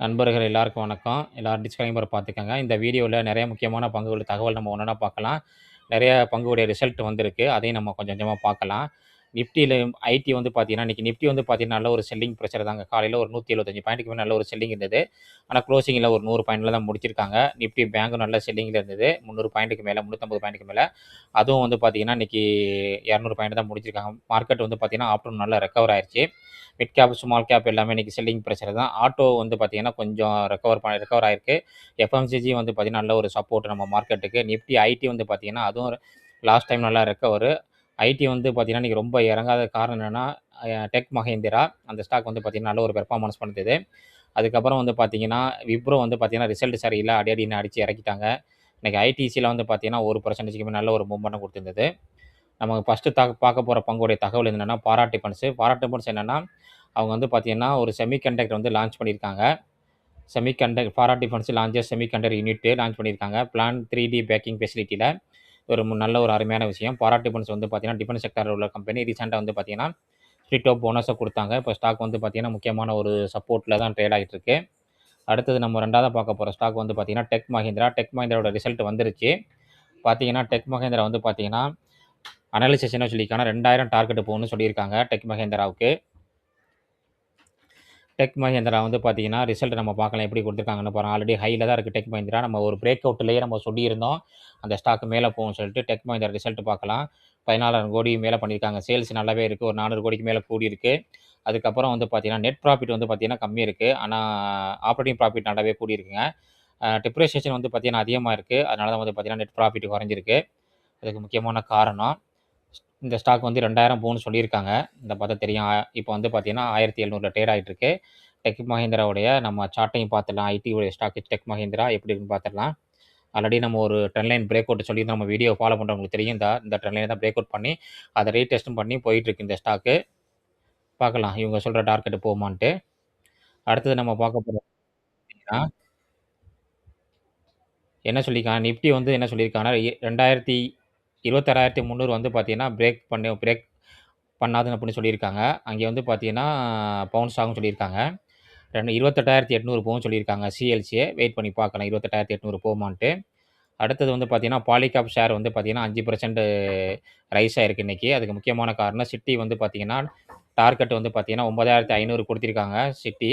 நண்பர்கள் எல்லாருக்கும் வணக்கம். எல்லாரும் டிஸ்க்ளைமர் பார்த்துக்கோங்க இந்த வீடியோவில் நிறைய முக்கியமான பங்குகள் தகவல் நம்ம ஒன்னொன்னா பார்க்கலாம். நிறைய பங்குடைய ரிசல்ட் வந்திருக்கு. அதையும் நம்ம கொஞ்சம் கொஞ்சமாக பார்க்கலாம். நிஃப்டியில் ஐடி வந்து பார்த்தீங்கன்னா, இன்னைக்கு நிஃப்டி வந்து பார்த்தீங்கன்னா, நல்ல ஒரு செல்லிங் ப்ரெஷர் தாங்க. காலையில் ஒரு 175 பாயிண்ட்டுக்கு மேலே நல்ல ஒரு செல்லிங் இருந்தது. ஆனால் க்ளோசிங்கில் ஒரு நூறு பாயிண்டில் தான் முடிச்சிருக்காங்க. நிஃப்டி பேங்கும் நல்ல செல்லிங்கில் இருந்தது. 300 பாயிண்ட்டுக்கு மேலே முந்நூற்றம்பது பாயிண்ட்டுக்கு மேலே அதுவும் வந்து பார்த்தீங்கன்னா, இன்றைக்கி இரநூறு பாயிண்ட் தான் முடிச்சிருக்காங்க. மார்க்கெட் வந்து பார்த்தீங்கன்னா, ஆஃப்டர்நூன் நல்லா ரெக்கவர் ஆயிடுச்சு மிட் கேப், ஸ்மால் கேப் எல்லாமே இன்னைக்கு செல்லிங் ப்ரெஷர் தான். ஆட்டோ வந்து பார்த்தீங்கன்னா, கொஞ்சம் ரெக்கவர் பண்ண ரெக்கவர் ஆயிருக்கு. எஃப்எம்சிஜி வந்து பார்த்தீங்கன்னா, நல்ல ஒரு சப்போர்ட் நம்ம மார்க்கெட்டுக்கு. நிஃப்டி ஐடி வந்து பார்த்தீங்கன்னா, அதுவும் லாஸ்ட் டைம் நல்லா ரெக்கவரு. ஐடி வந்து பார்த்தீங்கன்னா, இன்றைக்கி ரொம்ப இறங்காத காரணம் என்னென்னா டெக் மஹேந்திரா அந்த ஸ்டாக் வந்து பார்த்திங்கன்னா நல்ல ஒரு பெர்ஃபார்மன்ஸ் பண்ணுது. அதுக்கப்புறம் வந்து பார்த்தீங்கன்னா, விப்ரோ வந்து பார்த்திங்கன்னா ரிசல்ட் சரியில்லை அடி அடின்னு அடிச்சு இறக்கிட்டாங்க. இன்றைக்கி ஐடிசியில் வந்து பார்த்திங்கன்னா ஒரு பர்சன்டேஜ்மே நல்ல ஒரு மூமெண்ட் கொடுத்துருந்தது நமக்கு ஃபஸ்ட்டு த பார்க்க போகிற பங்குடைய தகவல் என்னென்னா பாராட்டி டிஃபன்ஸ். பாராட்டி டிஃபன்ஸ் என்னென்னா அவங்க வந்து பார்த்திங்கன்னா ஒரு செமி கண்டக்டர் வந்து லான்ச் பண்ணியிருக்காங்க. செமி கண்டக் பாரா defence launches semi conductor unit launch பண்ணியிருக்காங்க. பிளான் த்ரீ டி பேக்கிங் ஃபெசிலிட்டியில் ஒரு நல்ல ஒரு அருமையான விஷயம். பாரா டிஃபன்ஸ் வந்து பார்த்தீங்கன்னா, டிஃபென்ஸ் செக்டார்ல உள்ள கம்பெனி. ரீசெண்டாக வந்து பார்த்தீங்கன்னா, ஸ்ட்ரீட் ஆஃப் போனஸை கொடுத்தாங்க இப்போ ஸ்டாக் வந்து பார்த்தீங்கன்னா, முக்கியமான ஒரு சப்போர்ட்டில் தான் ட்ரேட் ஆகிட்டு இருக்கு. அடுத்தது நம்ம ரெண்டாவது பார்க்க போகிற ஸ்டாக் வந்து பார்த்தீங்கன்னா, டெக் மஹிந்திரா. டெக் மஹிந்திராவோட ரிசல்ட் வந்துருச்சு. பார்த்தீங்கன்னா, டெக் மஹேந்திரா வந்து பார்த்தீங்கன்னா, அனலிசிஸ் என்ன சொல்லியிருக்காங்கன்னா, 2000 டார்கெட் போகணும்னு சொல்லியிருக்காங்க டெக் மஹேந்திராவுக்கு டெக் மஹேந்திரா வந்து பார்த்தீங்கன்னா, ரிசல்ட் நம்ம பார்க்கலாம் எப்படி கொடுத்துருக்காங்கன்னு பாருங்கள் ஆல்ரெடி ஹையில் தான் இருக்குது டெக் மஹேந்திரா நம்ம ஒரு பிரேக் அவுட்லேயே நம்ம சொல்லியிருந்தோம். அந்த ஸ்டாக் மேலே போகும்னு சொல்லிட்டு டெக் மஹேந்திரா ரிசல்ட் பார்க்கலாம். 14,000 கோடி மேலே பண்ணியிருக்காங்க. சேல்ஸ் நல்லாவே இருக்குது ஒரு 400 கோடிக்கு மேலே கூடி இருக்குது அதுக்கப்புறம் வந்து பார்த்தீங்கன்னா, நெட் ப்ராஃபிட் வந்து பார்த்தீங்கன்னா, கம்மி இருக்குது ஆனால் ஆப்பரேட்டிங் ப்ராஃபிட் நல்லாவே கூடி இருக்குங்க டிப்ரிசியேஷன் வந்து பார்த்தீங்கன்னா, அதிகமாக இருக்குது அதனால தான் வந்து பார்த்தீங்கன்னா, நெட் ப்ராஃபிட் குறைஞ்சிருக்கு. அதுக்கு முக்கியமான காரணம். இந்த ஸ்டாக் வந்து ரெண்டாயிரம் போகணும்னு சொல்லியிருக்காங்க. இந்த பார்த்தா தெரியும். இப்போ வந்து பார்த்தீங்கன்னா, 1700ல ட்ரேட் ஆகிட்டுருக்கு டெக் மஹேந்திராவுடைய நம்ம சார்ட்டையும் பார்த்துடலாம். ஐடி உடைய ஸ்டாக் டெக் மஹேந்திரா எப்படி இருக்குன்னு பார்த்துடலாம். ஆல்ரெடி நம்ம ஒரு ட்ரெண்ட் லைன் பிரேக் அவுட் சொல்லியிருந்தோம். நம்ம வீடியோ ஃபாலோ பண்ணுறவங்களுக்கு தெரியும். இந்த இந்த ட்ரெண்ட் லைன தான் பிரேக் அவுட் பண்ணி, அதை ரீடெஸ்டும் பண்ணி போயிட்டுருக்கு இந்த ஸ்டாக்கு. பார்க்கலாம். இவங்க சொல்கிற டார்கெட் போகுமான்ட்டு. அடுத்தது நம்ம பார்க்க போகிறோம் என்ன சொல்லியிருக்காங்க, நிப்டி வந்து என்ன சொல்லியிருக்காங்கன்னா, ரெண்டாயிரத்தி 2000 26,300 வந்து பார்த்தீங்கன்னா, பிரேக் பண்ணி பிரேக் பண்ணாதுன்னு அப்படின்னு சொல்லியிருக்காங்க. அங்கே வந்து பார்த்தீங்கன்னா, பவுன்ஸ் ஆகும் சொல்லியிருக்காங்க. ரெண்டு 28,800 போகும்னு சொல்லியிருக்காங்க சிஎல்சியை வெயிட் பண்ணி பார்க்கலாம். 28,800 போகுமான்ட்டு. அடுத்தது வந்து பார்த்தீங்கன்னா, பாலிகாப் ஷேர் வந்து பார்த்தீங்கன்னா, அஞ்சு பர்சன்ட் ரைஸ் ஆகிருக்கு இன்னைக்கு. அதுக்கு முக்கியமான காரணம் சிட்டி வந்து பார்த்தீங்கன்னா, டார்கெட் வந்து பார்த்தீங்கன்னா, 9,500 குடுத்திருக்காங்க சிட்டி.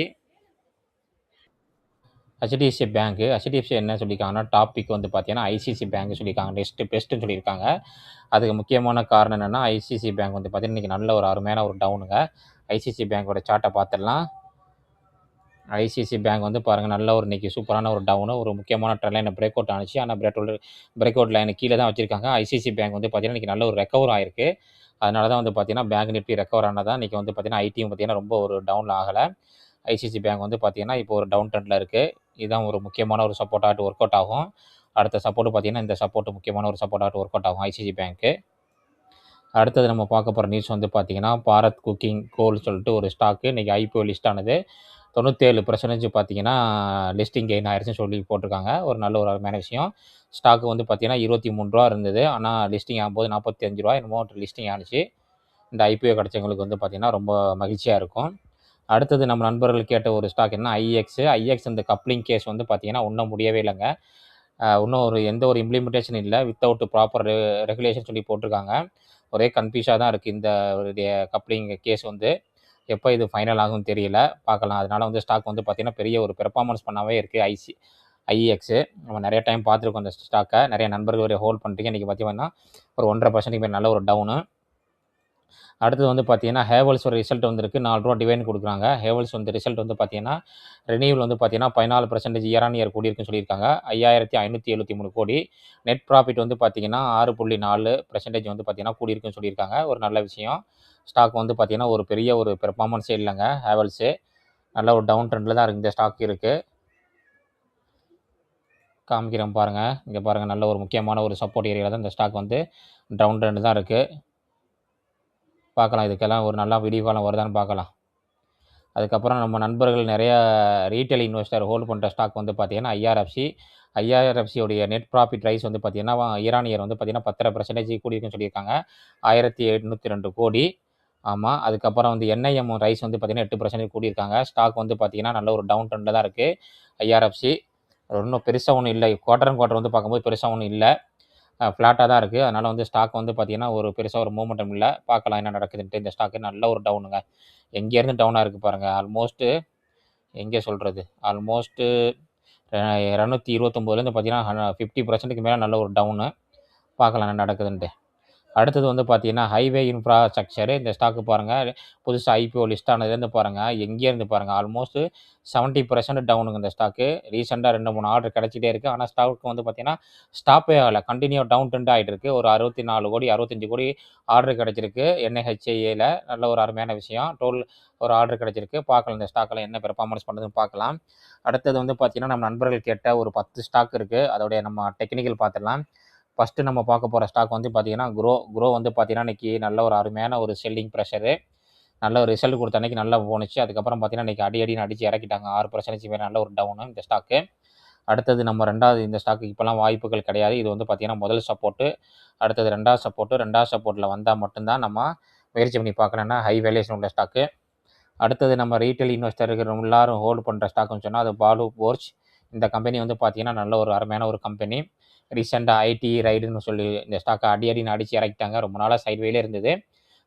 ஹெச்டிஎஃப்சி பேங்க் ஹெச்டிஎஃப்சி என்ன சொல்லியிருக்காங்கன்னா, டாபிக் வந்து பார்த்தீங்கன்னா, ஐசிசி பேங்க் சொல்லியிருக்காங்க. நெக்ஸ்ட் பெஸ்ட்டுன்னு சொல்லியிருக்காங்க. அதுக்கு முக்கியமான காரணம் என்னென்னா ஐசிசி பேங்க் வந்து பார்த்தீங்கன்னா, இன்றைக்கி நல்ல ஒரு அருமையான ஒரு டவுனுங்க. ஐசிசி பேங்க்கோட சார்ட்டை பார்த்துடலாம். ஐசிசி பேங்க் வந்து பாருங்கள் நல்ல ஒரு இன்றைக்கி சூப்பரான ஒரு டவுனு. ஒரு முக்கியமான ட்ரெண்ட் லைனை பிரேக் அவுட் ஆனிச்சு ஆனால் பிரேக் அவுட் பிரேக் அவுட் லைனை கீழே தான் வச்சிருக்காங்க. ஐசிசி பேங்க் வந்து பார்த்தீங்கன்னா, இன்னைக்கு நல்ல ஒரு ரெக்கவர் ஆயிருக்கு. அதனால தான் வந்து பார்த்தீங்கன்னா, பேங்க் நிஃப்டி ரெக்கவர் ஆனது இன்றைக்கி வந்து பார்த்தீங்கன்னா, ஐடியும் பார்த்தீங்கன்னா, ரொம்ப ஒரு டவுனில் ஆகலை ஐசிசி பேங்க் வந்து பார்த்தீங்கன்னா, இப்போ ஒரு டவுன் ட்ரெண்டில் இருக்குது இதுதான் ஒரு முக்கியமான ஒரு சப்போர்ட்டாக ஒர்க் அவுட் ஆகும். அடுத்த சப்போர்ட் பார்த்தீங்கன்னா, இந்த சப்போர்ட் முக்கியமான ஒரு சப்போர்ட்டாக ஒர்க் அவுட் ஆகும் ஐசிசி பேங்க்கு. அடுத்தது நம்ம பார்க்க போகிற நியூஸ் வந்து பார்த்திங்கன்னா பாரத் குக்கிங் கோல் சொல்லிட்டு ஒரு ஸ்டாக்கு இன்றைக்கி ஐபிஓ லிஸ்ட் ஆனது. 97% பார்த்தீங்கன்னா, லிஸ்டிங் கெயின் ஆயிடுச்சுன்னு சொல்லி போட்டிருக்காங்க. ஒரு நல்ல ஒரு அருமையான விஷயம். ஸ்டாக்கு வந்து பார்த்தீங்கன்னா, ரூ. 23 இருந்தது. ஆனால் லிஸ்டிங் ஆகும்போது நாற்பத்தி அஞ்சு ரூபா என்னமோ லிஸ்டிங் ஆனுச்சு. இந்த ஐபிஓ கிடச்சவங்களுக்கு வந்து பார்த்தீங்கன்னா, ரொம்ப மகிழ்ச்சியாக இருக்கும். அடுத்தது நம்ம நண்பர்கள் கேட்ட ஒரு ஸ்டாக் என்ன ஐஎக்ஸ். ஐஎக்ஸ் இந்த கப்ளிங் கேஸ் வந்து பார்த்தீங்கன்னா, இன்னும் முடியவே இல்லைங்க இன்னும் ஒரு எந்த ஒரு இம்ப்ளிமெண்டேஷன் இல்லை வித்தவுட் ப்ராப்பர் ரெகுலேஷன் சொல்லி போட்டிருக்காங்க. ஒரே கன்ஃபியூஸாக தான் இருக்குது இந்த உடைய கப்ளிங் கேஸ் வந்து. எப்போ இது ஃபைனல் ஆகும்னு தெரியல. பார்க்கலாம். அதனால் வந்து ஸ்டாக் வந்து பார்த்திங்கன்னா பெரிய ஒரு பெர்ஃபார்மன்ஸ் பண்ணாவே இருக்குது ஐசி ஐஎக்ஸு நம்ம நிறைய டைம் பார்த்துருக்கோம் அந்த ஸ்டாக்கை நிறைய நண்பர்கள் வேற ஹோல்ட் பண்ணுறீங்க இன்னைக்கு பார்த்தீங்கன்னா, ஒரு 1.5% மேலே நல்ல ஒரு டவுனு. அடுத்தது வந்து பார்த்தீங்கன்னா, ஹேவல்ஸோட ரிசல்ட் வந்திருக்கு. ரூ. 4 டிவிடெண்ட் குடுக்குறாங்க. ஹேவல்ஸ் வந்து ரிசல்ட் வந்து பார்த்தீங்கன்னா, ரெனியூவல் வந்து பார்த்தீங்கன்னா, 14% இயர் ஆன் இயர் கூடியிருக்குன்னு சொல்லியிருக்காங்க. 5,573 கோடி. நெட் ப்ராஃபிட் வந்து பார்த்தீங்கன்னா, 6.4% வந்து பார்த்தீங்கன்னா, கூடியிருக்குன்னு சொல்லியிருக்காங்க. ஒரு நல்ல விஷயம். ஸ்டாக் வந்து பார்த்தீங்கன்னா, ஒரு பெரிய ஒரு பெர்ஃபார்மன்ஸே இல்லைங்க ஹேவல்ஸு. நல்ல ஒரு டவுன் ட்ரெண்டில் தான் இருக்குது இந்த ஸ்டாக் இருக்குது காமிக்கிறேன் பாருங்கள் இங்கே பாருங்கள் நல்ல ஒரு முக்கியமான ஒரு சப்போர்ட் ஏரியாவில் தான் இந்த ஸ்டாக் வந்து டவுன் ட்ரெண்டு தான் இருக்குது பார்க்கலாம். இதுக்கெல்லாம் ஒரு நல்ல விடிவாலம் வருதான்னு பார்க்கலாம். அதுக்கப்புறம் நம்ம நண்பர்கள் நிறையா ரீட்டைல் இன்வெஸ்டர் ஹோல்ட் பண்ணுற ஸ்டாக் வந்து பார்த்தீங்கன்னா, ஐஆர்எஃப்சி. ஐஆர்எஃப்சியோடைய நெட் ப்ராஃபிட் ரைஸ் வந்து பார்த்திங்கன்னா ஈரானியர் வந்து பார்த்தீங்கன்னா, 10.5% கூடியிருக்குன்னு சொல்லியிருக்காங்க. 1,802 கோடி. ஆமாம் அதுக்கப்புறம் வந்து என்ஐஎம் ரைஸ் வந்து பார்த்தீங்கன்னா, 8% கூடியிருக்காங்க. ஸ்டாக் வந்து பார்த்திங்கன்னா நல்ல ஒரு டவுன் ட்ரெண்டில் தான் இருக்குது ஐஆர்எஃப்சி ஒன்றும் பெருசாக ஒன்றும் இல்லை குவார்டர் அண்ட் குவார்டர் வந்து பார்க்கும்போது பெருசாக ஒன்றும் இல்லை ஃப்ளாட்டாக தான் இருக்குது அதனால் வந்து ஸ்டாக் வந்து பார்த்திங்கன்னா ஒரு பெருசாக ஒரு மூமெண்டம் இல்லை பார்க்கலாம் என்ன நடக்குதுன்ட்டு. இந்த ஸ்டாக்கு நல்ல ஒரு டவுனுங்க. எங்கேருந்து டவுனாக இருக்குது பாருங்கள் ஆல்மோஸ்ட்டு எங்கே சொல்கிறது ஆல்மோஸ்ட்டு இரநூத்தி இருபத்தொம்போதுலேருந்து பார்த்தீங்கன்னா, ஃபிஃப்டி பர்சன்ட்டுக்கு மேலே நல்ல ஒரு டவுனு. பார்க்கலாம் என்ன நடக்குதுன்ட்டு. அடுத்தது வந்து பார்த்தீங்கன்னா, ஹைவே இன்ஃப்ராஸ்ட்ரக்சரு இந்த ஸ்டாக்கு பாருங்கள் புதுசாக ஐபிஓ லிஸ்ட் ஆனதுலேருந்து பாருங்கள் எங்கேருந்து பாருங்கள் ஆல்மோஸ்ட் 70% டவுனுங்க இந்த ஸ்டாக்கு. ரீசெண்டாக ரெண்டு மூணு ஆர்டர் கிடச்சிட்டே இருக்குது ஆனால் ஸ்டாக்கு வந்து பார்த்தீங்கன்னா, ஸ்டாப்பே ஆகலை கண்டினியூ டவுன் ட்ரெண்ட் ஆகிட்டு இருக்கு. ஒரு 64 கோடி, 65 கோடி ஆர்டர் கிடச்சிருக்கு என்ஐஹெச்ஏயில் நல்ல ஒரு அருமையான விஷயம். டோல் ஒரு ஆர்டர் கிடச்சிருக்கு பார்க்கலாம் இந்த ஸ்டாக்கில் என்ன பெர்ஃபார்மன்ஸ் பண்ணுதுன்னு பார்க்கலாம். அடுத்தது வந்து பார்த்தீங்கன்னா, நம்ம நண்பர்கள் கேட்ட ஒரு 10 ஸ்டாக் இருக்குது அதோடைய நம்ம டெக்னிக்கல் பார்த்துடலாம். ஃபஸ்ட்டு நம்ம பார்க்க போகிற ஸ்டாக் வந்து பார்த்தீங்கன்னா, குரோ. குரோ வந்து பார்த்தீங்கன்னா, இன்னைக்கு நல்ல ஒரு அருமையான ஒரு செல்லிங் ப்ரெஷரு நல்ல ஒரு ரிசல்ட் கொடுத்த அன்னைக்கு நல்லா போணுச்சு. அதுக்கப்புறம் பார்த்தீங்கன்னா, இன்றைக்கி அடி அடின்னு அடிச்சு இறக்கிட்டாங்க. ஆறு பர்சன்டேஜ் மேலே நல்ல ஒரு டவுனு இந்த ஸ்டாக்கு. அடுத்தது நம்ம ரெண்டாவது இந்த ஸ்டாக்கு இப்போலாம் வாய்ப்புகள் கிடையாது. இது வந்து பார்த்தீங்கன்னா, முதல் சப்போர்ட்டு. அடுத்தது ரெண்டாவது சப்போர்ட்டு. ரெண்டாவது சப்போர்ட்டில் வந்தால் மட்டும் தான் நம்ம முயற்சி பண்ணி பார்க்கலன்னா ஹை வேல்யூவேஷன் உள்ள ஸ்டாக்கு. அடுத்தது நம்ம ரீட்டெயில் இன்வெஸ்டருக்கு எல்லாரும் ஹோல்ட் பண்ணுற ஸ்டாக்குன்னு சொன்னால் அது பாலு போர்ச் இந்த கம்பெனி வந்து பார்த்திங்கன்னா நல்ல ஒரு அருமையான ஒரு கம்பெனி. ரீசெண்டாக ஐடி ரைடுன்னு சொல்லி இந்த ஸ்டாக்கை அடி அடின்னு அடித்து இறக்கிட்டாங்க. ரொம்ப நாளாக சைட்வேல இருந்தது.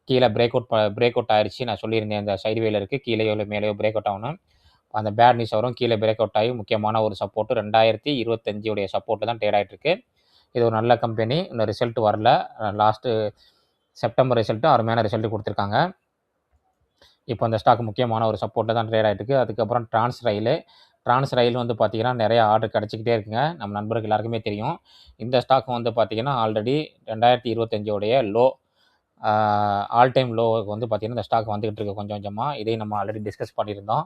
கீழே பிரேக் அவுட் பிரேக் அவுட் ஆயிடுச்சு நான் சொல்லியிருந்தேன் அந்த சைட்வேல இருக்குது கீழேயோ இல்லை மேலேயோ பிரேக் அவுட் ஆகணும். அந்த பேட் நியூஸ் வரும். கீழே பிரேக் அவுட் ஆகி முக்கியமான ஒரு சப்போர்ட் 2025 உடைய சப்போர்ட்டு தான் ட்ரேட் ஆகிட்டுருக்கு இது ஒரு நல்ல கம்பெனி. இன்னும் ரிசல்ட் வரல. லாஸ்ட்டு செப்டம்பர் ரிசல்ட்டு அருமையான ரிசல்ட் கொடுத்துருக்காங்க இப்போ அந்த ஸ்டாக் முக்கியமான ஒரு சப்போர்ட்ல தான் ட்ரேட் ஆகிட்டு அதுக்கப்புறம் ட்ரான்ஸ் ரயிலு. ட்ரான்ஸ் ரயில் வந்து பார்த்தீங்கன்னா, நிறைய ஆர்டர் கிடச்சிக்கிட்டே இருக்குங்க. நம்ம நண்பருக்கு எல்லாருக்குமே தெரியும். இந்த ஸ்டாக் வந்து பார்த்திங்கன்னா ஆல்ரெடி ரெண்டாயிரத்தி இருபத்தஞ்சோடைய லோ ஆல் டைம் லோவுக்கு வந்து பார்த்திங்கன்னா இந்த ஸ்டாக் வந்துக்கிட்டு இருக்கு கொஞ்சம் கொஞ்சமாக இதையும் நம்ம ஆல்ரெடி டிஸ்கஸ் பண்ணியிருந்தோம்.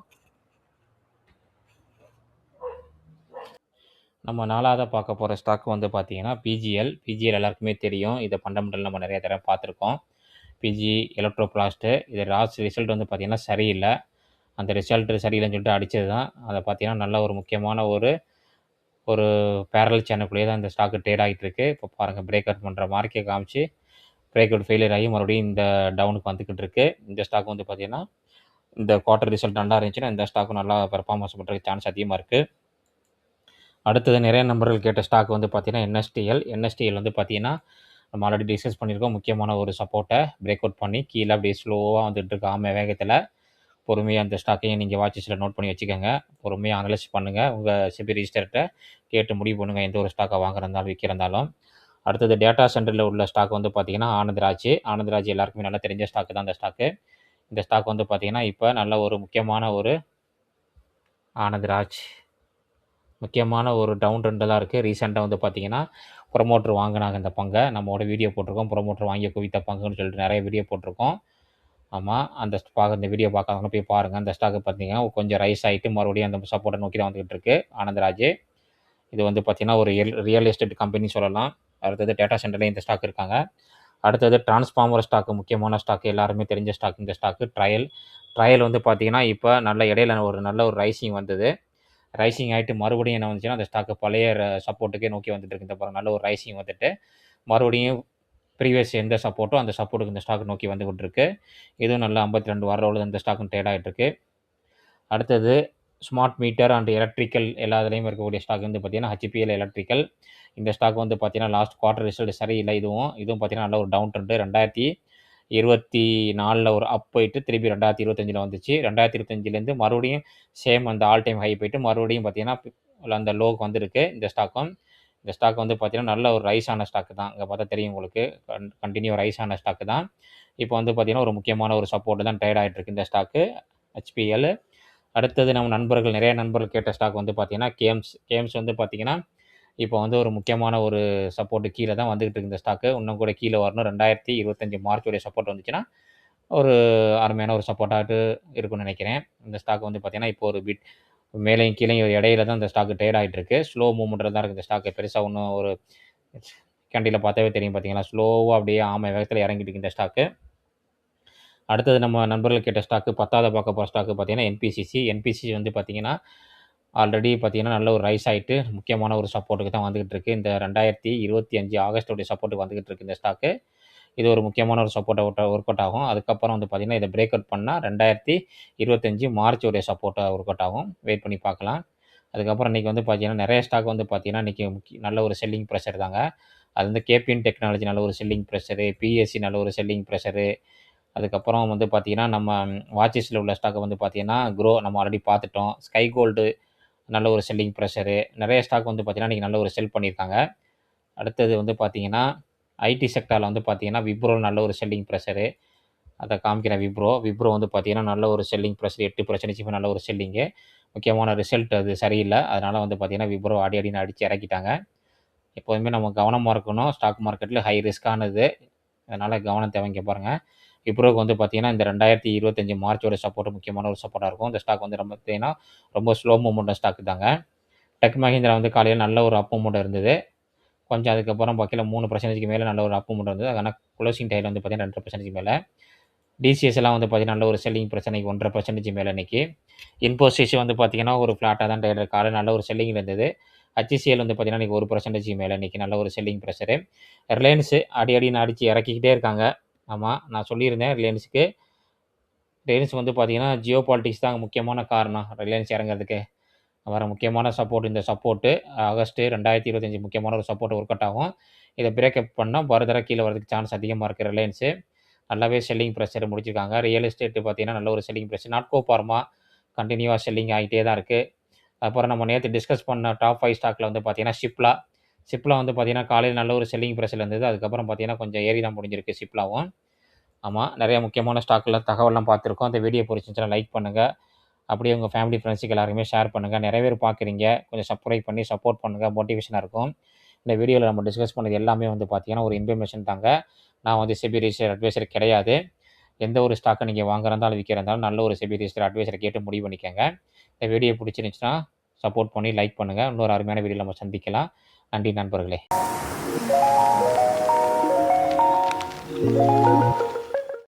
நம்ம 4வதா பார்க்க போகிற ஸ்டாக் வந்து பார்த்தீங்கன்னா, பிஜிஎல். பிஜிஎல் எல்லாருக்குமே தெரியும். இதை ஃபண்டமெண்டல் நம்ம நிறைய தடவை பார்த்துருக்கோம். பிஜி எலக்ட்ரோ பிளாஸ்ட்டு இது லாஸ்ட் ரிசல்ட் வந்து பார்த்தீங்கன்னா, சரியில்லை அந்த ரிசல்ட் சரியில்லைன்னு சொல்லிட்டு அடித்தது தான். அதை பார்த்தீங்கன்னா, நல்ல ஒரு முக்கியமான ஒரு ஒரு பேரல் சேனலுக்குள்ளேயே தான் இந்த ஸ்டாக்கு ட்ரேட் ஆகிட்டு இருக்கு. இப்போ பாருங்கள் பிரேக் அவுட் பண்ணுற மார்க்கே காமிச்சு, பிரேக் அவுட் ஃபெயிலியர் ஆகி மறுபடியும் இந்த டவுனுக்கு வந்துக்கிட்டு இருக்கு. இந்த ஸ்டாக் வந்து பார்த்தீங்கன்னா, இந்த குவார்ட்டர் ரிசல்ட் நல்லா இருந்துச்சுன்னா, இந்த ஸ்டாக்கும் நல்லா பெர்ஃபார்மன்ஸ் பண்ணுறதுக்கு சான்ஸ் அதிகமாக இருக்குது அடுத்தது நிறைய நம்பர்கள் கேட்ட ஸ்டாக் வந்து பார்த்தீங்கன்னா, என்எஸ்டிஎல். என்எஸ்டிஎல் வந்து பார்த்தீங்கன்னா, நம்ம ஆல்ரெடி டிஸ்கஸ் பண்ணியிருக்கோம். முக்கியமான ஒரு சப்போர்ட்டை பிரேக் அவுட் பண்ணி கீழே அப்படியே ஸ்லோவாக வந்துட்டு இருக்கு ஆமை வேகத்தில் பொறுமையாக அந்த ஸ்டாக்கையும் நீங்கள் வாட்சஸில் நோட் பண்ணி வச்சுக்கோங்க. பொறுமையாக அனலைஸ் பண்ணுங்கள் உங்கள் செபி ரிஜிஸ்டர்கிட்ட கேட்டு முடிவு பண்ணுங்கள் எந்த ஒரு ஸ்டாக்கை வாங்குறதாலும் விற்கிறந்தாலும் அடுத்தது டேட்டா சென்டரில் உள்ள ஸ்டாக் வந்து பார்த்திங்கன்னா ஆனந்தராஜ் ஆனந்தராஜ் எல்லாருக்குமே நல்லா தெரிஞ்ச ஸ்டாக்கு தான் அந்த ஸ்டாக்கு. இந்த ஸ்டாக் வந்து பார்த்திங்கன்னா இப்போ நல்ல ஒரு முக்கியமான ஒரு ஆனந்தராஜ் முக்கியமான ஒரு டவுன் ட்ரெண்டெல்லாம் இருக்குது ரீசெண்டாக வந்து பார்த்தீங்கன்னா, ப்ரொமோட்டர் வாங்கினாங்க இந்த பங்கை. நம்மளோட வீடியோ போட்டிருக்கோம். ப்ரொமோட்டர் வாங்கி குவித்த பங்குன்னு சொல்லிட்டு நிறைய வீடியோ போட்டிருக்கோம். ஆமாம் அந்த பார்க்க இந்த வீடியோ பார்க்காதவங்க போய் பாருங்கள் அந்த ஸ்டாக்கு பார்த்தீங்கன்னா, கொஞ்சம் ரைஸ் ஆகிட்டு மறுபடியும் அந்த சப்போர்ட்டை நோக்கி தான் வந்துகிட்டு இருக்கு. ஆனந்தராஜ் இது வந்து பார்த்தீங்கன்னா, ஒரு ரியல் எஸ்டேட் கம்பெனி சொல்லலாம். அடுத்தது டேட்டா சென்டர்லேயும் இந்த ஸ்டாக் இருக்காங்க. அடுத்தது டிரான்ஸ்ஃபார்மர் ஸ்டாக்கு முக்கியமான ஸ்டாக்கு எல்லாருமே தெரிஞ்ச ஸ்டாக் இந்த ஸ்டாக்கு ட்ரையல். ட்ரையல் வந்து பார்த்தீங்கன்னா, இப்போ நல்ல இடையில ஒரு நல்ல ஒரு ரைசிங் வந்தது. ரைசிங் ஆகிட்டு மறுபடியும் என்ன வந்துச்சுன்னா, அந்த ஸ்டாக்கு பழைய சப்போர்ட்டுக்கே நோக்கி வந்துட்டு இருக்கு. இந்த பாருங்கள் நல்ல ஒரு ரைசிங் வந்துட்டு, மறுபடியும் ப்ரீவியஸ் எந்த சப்போர்ட்டோ அந்த சப்போர்ட்டுக்கு இந்த ஸ்டாக் நோக்கி வந்து கொண்டிருக்கு இதுவும் நல்லா 52 வார இந்த ஸ்டாக்கும் ட்ரேட் ஆகிட்டுருக்கு அடுத்தது ஸ்மார்ட் மீட்டர் அண்ட் எலக்ட்ரிக்கல் எல்லா இதுலேயும் இருக்கக்கூடிய ஸ்டாக் வந்து பார்த்தீங்கன்னா, ஹச்பிஎல் எலக்ட்ரிக்கல். இந்த ஸ்டாக் வந்து பார்த்தீங்கன்னா, லாஸ்ட் குவார்டர் ரிசல்ட் சரியில்லை இதுவும். இதுவும் பார்த்தீங்கன்னா, நல்ல ஒரு டவுன் ட்ரெண்ட் 2024ல ஒரு அப் போயிட்டு திருப்பி 2025ல வந்துச்சு. 2025லேருந்து மறுபடியும் சேம் அந்த ஆல் டைம் ஹை போயிட்டு மறுபடியும் பார்த்தீங்கன்னா, அந்த லோக்கு வந்திருக்கு இந்த ஸ்டாக்கும். இந்த ஸ்டாக் வந்து பார்த்தீங்கன்னா, நல்ல ஒரு ரைஸ் ஆன ஸ்டாக்கு தான். இங்கே பார்த்தா தெரியும் உங்களுக்கு. கன் கண்டினியூ ரைஸ் ஆன ஸ்டாக்கு தான். இப்போ வந்து பார்த்தீங்கன்னா, ஒரு முக்கியமான ஒரு சப்போர்ட் தான் ட்ரேட் ஆகிட்டு இருக்கு இந்த ஸ்டாக்கு ஹெச்பிஎல். அடுத்தது நம்ம நண்பர்கள் நிறைய நண்பர்கள் கேட்ட ஸ்டாக் வந்து பார்த்தீங்கன்னா, கேம்ஸ். கேம்ஸ் வந்து பார்த்தீங்கன்னா, இப்போ வந்து ஒரு முக்கியமான ஒரு சப்போர்ட்டு கீழே தான் வந்துகிட்டு இருக்கு இந்த ஸ்டாக்கு. இன்னும் கூட கீழே வரணும். 2025 மார்ச் உடைய சப்போர்ட் வந்துச்சுன்னா, ஒரு அருமையான ஒரு சப்போர்ட்டாகிட்டு இருக்கும்னு நினைக்கிறேன் இந்த ஸ்டாக் வந்து பார்த்தீங்கன்னா, இப்போ ஒரு பிட் மேலேயும் ஒரு இடையில தான் இந்த ஸ்டாக்கு ட்ரேட் ஆகிட்டு இருக்கு. ஸ்லோ மூமெண்ட்டில் தான் இருக்குது இந்த ஸ்டாக். பெருசாக ஒன்றும் ஒரு கேண்டியில் பார்த்தாவே தெரியும் பார்த்தீங்களா? ஸ்லோவாக அப்படியே ஆமை வேகத்தில் இறங்கிட்டு இருக்கு இந்த ஸ்டாக்கு. அடுத்தது நம்ம நண்பர்கள் கேட்ட ஸ்டாக்கு 10வதா பார்க்க போகிற ஸ்டாக்கு பார்த்தீங்கன்னா, என்பிசிசி. என்பிசிசி வந்து பார்த்தீங்கன்னா, ஆல்ரெடி பார்த்தீங்கன்னா, நல்ல ஒரு ரைஸ் ஆகிட்டு முக்கியமான ஒரு சப்போர்ட்டுக்கு தான் வந்துகிட்டு இருக்கு. இந்த ரெண்டாயிரத்தி இருபத்தி அஞ்சு ஆகஸ்டோடைய சப்போர்ட்டுக்கு வந்துகிட்டு இருக்கு இந்த ஸ்டாக்கு. இது ஒரு முக்கியமான ஒரு சப்போர்ட்டா ஒர்க் ஒர்க் அவுட் ஆகும். அதுக்கப்புறம் வந்து பார்த்தீங்கன்னா இதை பிரேக் அவுட் பண்ணால் ரெண்டாயிரத்தி இருபத்தஞ்சி மார்ச் உடைய சப்போர்ட்டாக ஒர்க் அவுட் ஆகும். வெயிட் பண்ணி பார்க்கலாம். அதுக்கப்புறம் இன்றைக்கி வந்து பார்த்தீங்கன்னா நிறைய ஸ்டாக் வந்து பார்த்தீங்கன்னா இன்றைக்கி முக்கிய நல்ல ஒரு செல்லிங் ப்ரெஷர் தாங்க. அது வந்து கேபிஎன் டெக்னாலஜி நல்ல ஒரு செல்லிங் ப்ரெஷரு பிஎஸ்சி நல்ல ஒரு செல்லிங் ப்ரெஷரு அதுக்கப்புறம் வந்து பார்த்தீங்கன்னா நம்ம வாட்சஸில் உள்ள ஸ்டாக்கை வந்து பார்த்தீங்கன்னா க்ரோ நம்ம ஆல்ரெடி பார்த்துட்டோம். ஸ்கை கோல்டு நல்ல ஒரு செல்லிங் ப்ரெஷரு நிறைய ஸ்டாக் வந்து பார்த்தீங்கன்னா இன்றைக்கி நல்ல ஒரு செல் பண்ணியிருக்காங்க. அடுத்தது வந்து பார்த்தீங்கன்னா ஐடி செக்டாரில் வந்து பார்த்தீங்கன்னா விப்ரோ நல்ல ஒரு செல்லிங் ப்ரெஷரு அதை காமிக்கிறேன் விப்ரோ. விப்ரோ வந்து பார்த்தீங்கன்னா நல்ல ஒரு செல்லிங் ப்ரெஷர் எட்டு பர்சன்டேஜ் நல்ல ஒரு செல்லிங்கு முக்கியமான ரிசல்ட் அது சரியில்லை. அதனால் வந்து பார்த்தீங்கன்னா விப்ரோ அடி அடின்னு அடித்து இறக்கிட்டாங்க. எப்போதுமே நம்ம கவனமாக இருக்கணும். ஸ்டாக் மார்க்கெட்டில் ஹை ரிஸ்க்கானது அதனால் கவனம் தேவைங்க பாருங்கள் விப்ரோக்கு வந்து பார்த்தீங்கன்னா இந்த ரெண்டாயிரத்தி இருபத்தஞ்சி மார்ச்சோட சப்போர்ட் முக்கியமான ஒரு சப்போர்ட்டாக இருக்கும். இந்த ஸ்டாக் வந்து ரொம்ப பார்த்தீங்கன்னா ரொம்ப ஸ்லோ மூமெண்ட் ஸ்டாக் தாங்க. டெக் மஹிந்திரா வந்து காலையில் நல்ல ஒரு அப் மூமெண்ட் இருந்தது. கொஞ்சம் அதுக்கப்புறம் பார்க்கல மூணு பர்சன்டேஜ்க்கு மேலே நல்ல ஒரு அப் இருந்தது ஆனால் க்ளோசிங் டைல் வந்து பார்த்தீங்கன்னா ரெண்டு பர்சன்டேஜ் மேலே. டிசிஎஸ் எல்லாம் வந்து பார்த்தீங்கன்னா நல்ல ஒரு செல்லிங் பிரச்சனைக்கு ஒன்றரை பர்சன்டேஜ் மேலே இன்னைக்கு இன்ஃபோசிஸ் வந்து பார்த்தீங்கன்னா ஒரு ஃப்ளாட்டாக தான் டைலர் காலை நல்ல ஒரு செல்லிங் இருந்தது. ஹச்சிசிஎல் வந்து பார்த்தீங்கன்னா இன்றைக்கி ஒரு பர்சன்டேஜ் மேலே இன்றைக்கி நல்ல ஒரு செல்லிங் ப்ரெஷரு ரிலையன்ஸு அடி அடி அடித்து இறக்கிக்கிட்டே இருக்காங்க. ஆமாம் நான் சொல்லியிருந்தேன் ரிலையன்ஸுக்கு ரிலையன்ஸ் வந்து பார்த்தீங்கன்னா ஜியோ பாலிட்டிக்ஸ் தான் முக்கியமான காரணம். ரிலையன்ஸ் இறங்குறதுக்கு. வர முக்கியமான சப்போர்ட் இந்த சப்போர்ட்டு ஆகஸ்ட்டு ரெண்டாயிரத்தி இருபத்தஞ்சி முக்கியமான ஒரு சப்போர்ட் ஒர்க் அவுட் ஆகும். இதை பிரேக்கப் பண்ணால் ஃபர்தராக கீழே வரதுக்கு சான்ஸ் அதிகமாக இருக்குது ரிலையன்ஸு நல்லாவே செல்லிங் ப்ரெஷர் முடிச்சிருக்காங்க. ரியல் எஸ்டேட்டு பார்த்தீங்கன்னா நல்ல ஒரு செல்லிங் ப்ரெஷர் நாட்கோ பார்மா கண்டினியூவாக செல்லிங் ஆகிட்டே தான் இருக்குது அப்புறம் நம்ம நேற்று டிஸ்கஸ் பண்ண டாப் ஃபைவ் ஸ்டாக்கில் வந்து பார்த்தீங்கன்னா ஷிப்லா ஷிப்லா வந்து பார்த்தீங்கன்னா காலையில் நல்ல ஒரு செல்லிங் ப்ரெஷர் இருந்தது. அதுக்கப்புறம் பார்த்தீங்கன்னா கொஞ்சம் ஏறி தான் முடிஞ்சிருக்கு ஷிப்லாவும் ஆமாம் நிறைய முக்கியமான ஸ்டாக்கில் தகவலாம் பார்த்துருக்கோம். அந்த வீடியோ பிடிச்சிருந்துச்சுன்னா லைக் பண்ணுங்கள் அப்படியே உங்கள் ஃபேமிலி ஃப்ரெண்ட்ஸுக்கு எல்லாருமே ஷேர் பண்ணுங்கள் நிறைய பேர் பார்க்குறீங்க. கொஞ்சம் சப்ஸ்கிரைப் பண்ணி சப்போர்ட் பண்ணுங்கள் மோட்டிவேஷனாக இருக்கும். இந்த வீடியோவில் நம்ம டிஸ்கஸ் பண்ணது எல்லாமே வந்து பார்த்திங்கன்னா ஒரு இன்ஃபர்மேஷன் தாங்க. நான் வந்து செபி ரிஜிஸ்டர் அட்வைசர் கிடையாது. எந்த ஒரு ஸ்டாக்கை நீங்கள் வாங்குறதாலும் விற்கிறதாலும் நல்ல ஒரு செபி ரிஜிஸ்டர் அட்வைசரை கேட்டு முடிவு பண்ணிக்கோங்க. இந்த வீடியோ பிடிச்சிருந்துச்சுன்னா சப்போர்ட் பண்ணி லைக் பண்ணுங்கள் இன்னொரு அருமையான வீடியோவில் நம்ம சந்திக்கலாம். நன்றி நண்பர்களே.